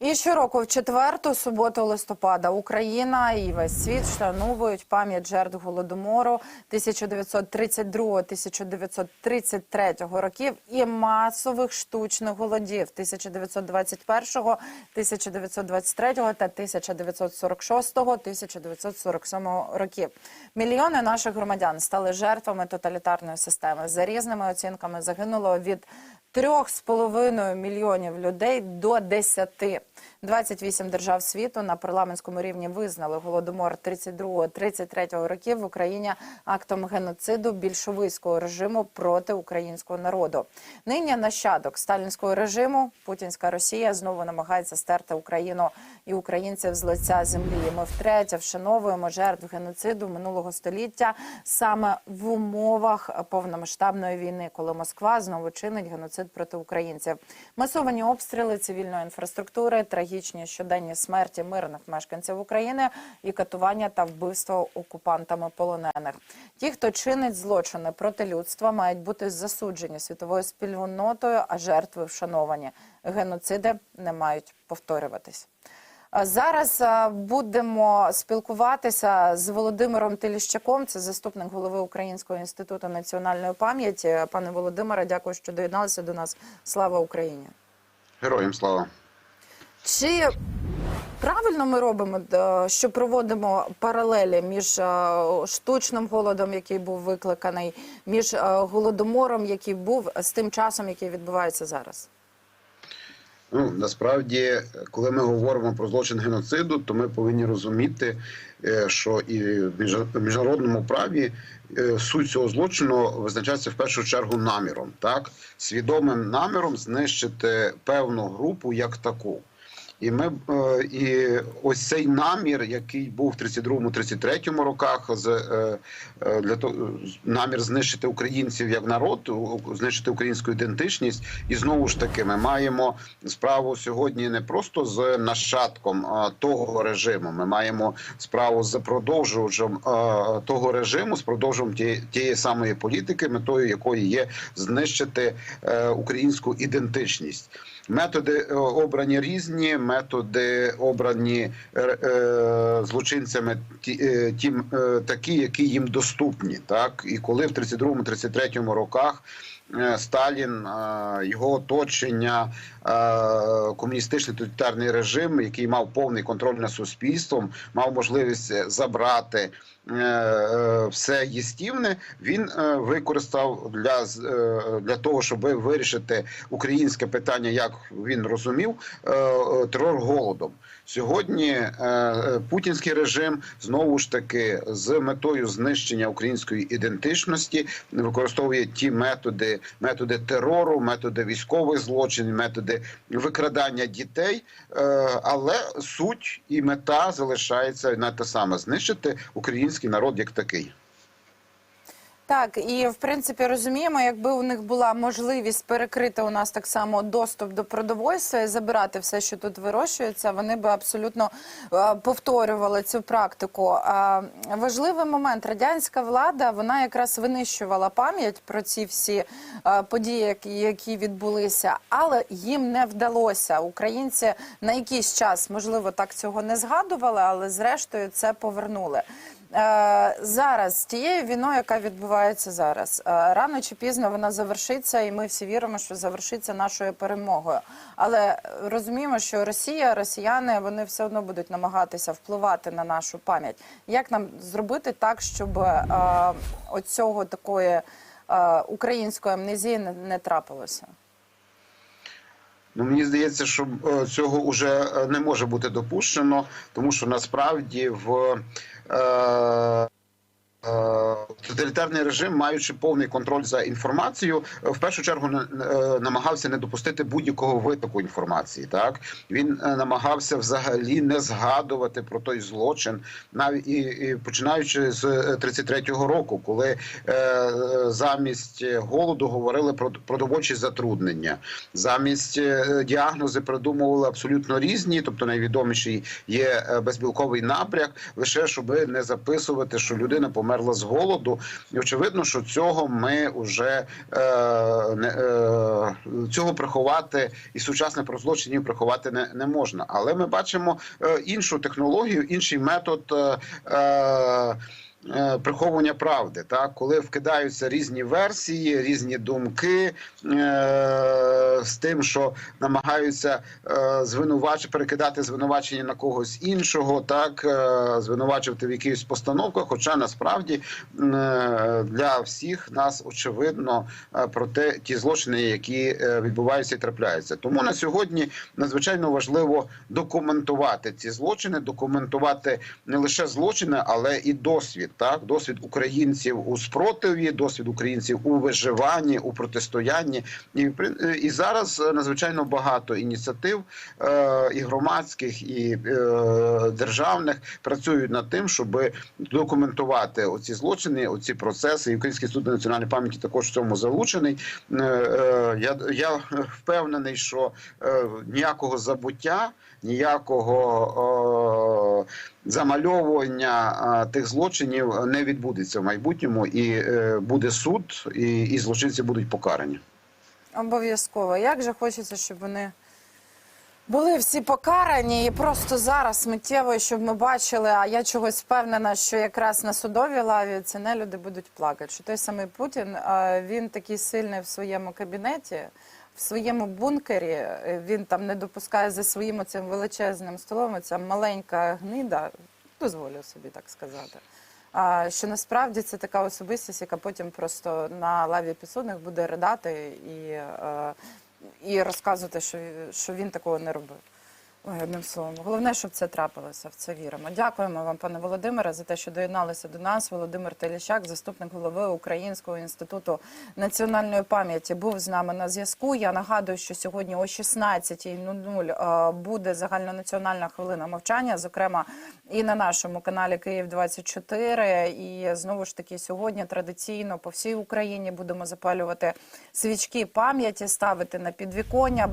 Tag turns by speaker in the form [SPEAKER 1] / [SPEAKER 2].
[SPEAKER 1] І щороку, в четверту суботу листопада, Україна і весь світ вшановують пам'ять жертв голодомору 1932-1933 років і масових штучних голодів 1921, 1923 та 1946-1947 років. Мільйони наших громадян стали жертвами тоталітарної системи. За різними оцінками загинуло від трьох з половиною мільйонів людей до 10. 28 держав світу на парламентському рівні визнали голодомор 32-33 років в Україні актом геноциду більшовицького режиму проти українського народу. Нині нащадок сталінського режиму путінська Росія знову намагається стерти Україну і українців з лиця землі. Ми втретє вшановуємо жертв геноциду минулого століття саме в умовах повномасштабної війни, коли Москва знову чинить геноцид проти українців. Масовані обстріли цивільної інфраструктури, трагічні щоденні смерті мирних мешканців України і катування та вбивство окупантами полонених. Ті, хто чинить злочини проти людства, мають бути засуджені світовою спільнотою, а жертви вшановані. Геноциди не мають повторюватись. Зараз будемо спілкуватися з Володимиром Теліщаком, це заступник голови Українського інституту національної пам'яті. Пане Володимире, дякую, що доєдналися до нас. Слава Україні!
[SPEAKER 2] Героям слава.
[SPEAKER 1] Чи правильно ми робимо, е, що проводимо паралелі між е, штучним голодом, який був викликаний, між е, голодомором, який був з тим часом, який відбувається зараз?
[SPEAKER 2] Ну насправді, коли ми говоримо про злочин геноциду, то ми повинні розуміти, е, що і в міжна- міжнародному праві е, суть цього злочину визначається в першу чергу наміром, так свідомим наміром знищити певну групу як таку. І ми е, і ось цей намір, який був в 32-33 роках, з е, е, для того намір знищити українців як народ, знищити українську ідентичність. І знову ж таки, ми маємо справу сьогодні не просто з нащадком того режиму. Ми маємо справу з продовжувачем того режиму, з продовжувачем тієї, тієї самої політики, метою якої є знищити українську ідентичність. Методи е, обрані різні, методи обрані е, е, злочинцями ті, е, ті е, такі, які їм доступні. Так і коли в 32-33 роках е, Сталін, його оточення, комуністичний тоталітарний режим, який мав повний контроль над суспільством, мав можливість забрати все їстівне, він е, використав для, е, для того, щоб вирішити українське питання, як він розумів, е, е, терор голодом. Сьогодні е, е, путінський режим знову ж таки з метою знищення української ідентичності використовує ті методи, методи терору, методи військових злочинів, методи викрадання дітей. Е, але суть і мета залишається на те саме знищити український народ як такий.
[SPEAKER 1] Так, і в принципі розуміємо, якби у них була можливість перекрити у нас так само доступ до продовольства і забирати все, що тут вирощується, вони би абсолютно е, повторювали цю практику. Важливий момент радянська влада вона якраз винищувала пам'ять про ці всі е, події, які відбулися, але їм не вдалося. Українці на якийсь час можливо так цього не згадували, але зрештою це повернули. Е, зараз тією війною, яка відбувається зараз, е, рано чи пізно вона завершиться, і ми всі віримо, що завершиться нашою перемогою. Але розуміємо, що Росія, росіяни, вони все одно будуть намагатися впливати на нашу пам'ять. Як нам зробити так, щоб е, оцього такої української амнезії не, не трапилося?
[SPEAKER 2] Ну мені здається, що е, цього вже е, не може бути допущено, тому що насправді в е, тоталітарний режим, маючи повний контроль за інформацією, е, в першу чергу е, намагався не допустити будь-якого витоку інформації. Так він е, намагався взагалі не згадувати про той злочин, навіть і, і починаючи з е, 33-го року, коли е, е, замість голоду говорили про продовольчі затруднення, замість е, діагнози придумували абсолютно різні, тобто найвідоміший є е, безбілковий набряк, лише щоб не записувати, що людина померла померла з голоду. І очевидно, що цього ми вже е, е, цього приховати і сучасних злочинів приховати не, не можна. Але ми бачимо е, іншу технологію, інший метод. Е, е, Приховування правди, так коли вкидаються різні версії, різні думки е, з тим, що намагаються е, звинувачити, перекидати звинувачення на когось іншого, так е, звинувачувати в якихось постановках. Хоча насправді е, для всіх нас очевидно е, про те, ті злочини, які е, відбуваються і трапляються. Тому на сьогодні надзвичайно важливо документувати ці злочини, документувати не лише злочини, але і досвід. Так, досвід українців у спротиві, досвід українців у виживанні, у протистоянні. І е, і зараз е, надзвичайно багато ініціатив е, і громадських, і е, державних працюють над тим, щоб документувати оці злочини, оці процеси. І Український суд національної пам'яті також в цьому залучений. Е, е, Я, я впевнений, що е, ніякого забуття, ніякого е, замальовування е, тих злочинів не відбудеться в майбутньому, і е, буде суд, і, і злочинці будуть покарані.
[SPEAKER 1] Обов'язково. Як же хочеться, щоб вони були всі покарані і просто зараз миттєво, щоб ми бачили, а я чогось впевнена, що якраз на судовій лаві ці нелюди будуть плакати. Що той самий Путін, він такий сильний в своєму кабінеті, в своєму бункері, е, він там не допускає за своїм цим величезним столом, ця маленька гнида, дозволю собі так сказати. Що насправді це така особистість, яка потім просто на лаві підсудних буде ридати і, е, і розказувати, що, що він такого не робив. Одним словом, головне, щоб це трапилося. В це віримо. Дякуємо вам, пане Володимире, за те, що доєдналися до нас. Володимир Теліщак, заступник голови Українського інституту національної пам'яті, був з нами на зв'язку. Я нагадую, що сьогодні о 16.00 е, буде загальнонаціональна хвилина мовчання, зокрема і на нашому каналі Київ 24 І знову ж таки сьогодні традиційно по всій Україні будемо запалювати свічки пам'яті, ставити на підвіконня.